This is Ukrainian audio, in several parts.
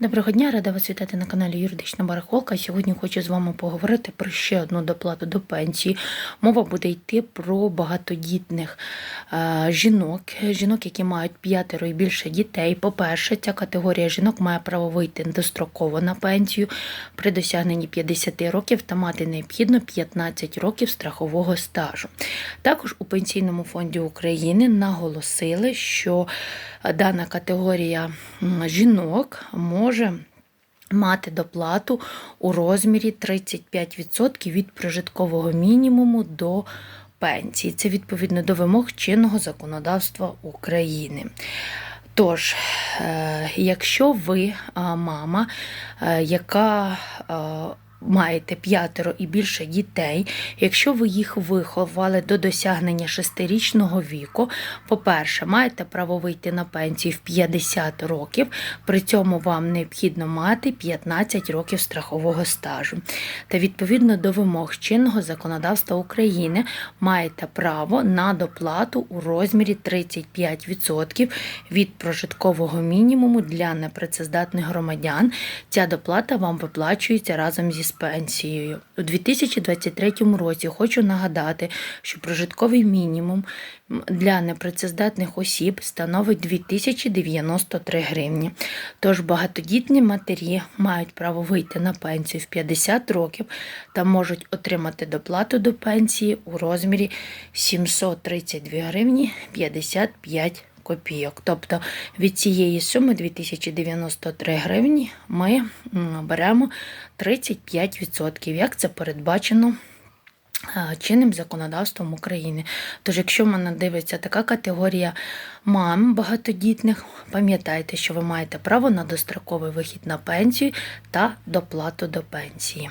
Доброго дня, рада вас вітати на каналі Юридична Барахолка. Сьогодні хочу з вами поговорити про ще одну доплату до пенсії. Мова буде йти про багатодітних е, жінок, жінок, які мають п'ятеро і більше дітей. По-перше, ця категорія жінок має право вийти достроково на пенсію при досягненні 50 років та мати необхідно 15 років страхового стажу. Також у Пенсійному фонді України наголосили, що дана категорія жінок може мати доплату у розмірі 35% від прожиткового мінімуму до пенсії. Це відповідно до вимог чинного законодавства України. Тож, е, якщо ви мама, е, яка е, маєте п'ятеро і більше дітей, якщо ви їх виховали до досягнення шестирічного віку, по-перше, маєте право вийти на пенсію в 50 років, при цьому вам необхідно мати 15 років страхового стажу. Та відповідно до вимог чинного законодавства України маєте право на доплату у розмірі 35% від прожиткового мінімуму для непрацездатних громадян. Ця доплата вам виплачується разом зі пенсією. У 2023 році хочу нагадати, що прожитковий мінімум для непрацездатних осіб становить 2093 гривні. Тож багатодітні матері мають право вийти на пенсію в 50 років та можуть отримати доплату до пенсії у розмірі 732 гривні 55 копійок. Тобто від цієї суми 2093 гривні ми беремо 35%, як це передбачено чинним законодавством України. Тож, якщо в мене дивиться така категорія мам багатодітних, пам'ятайте, що ви маєте право на достроковий вихід на пенсію та доплату до пенсії.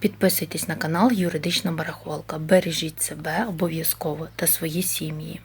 Підписуйтесь на канал Юридична Барахолка. Бережіть себе обов'язково та свої сім'ї.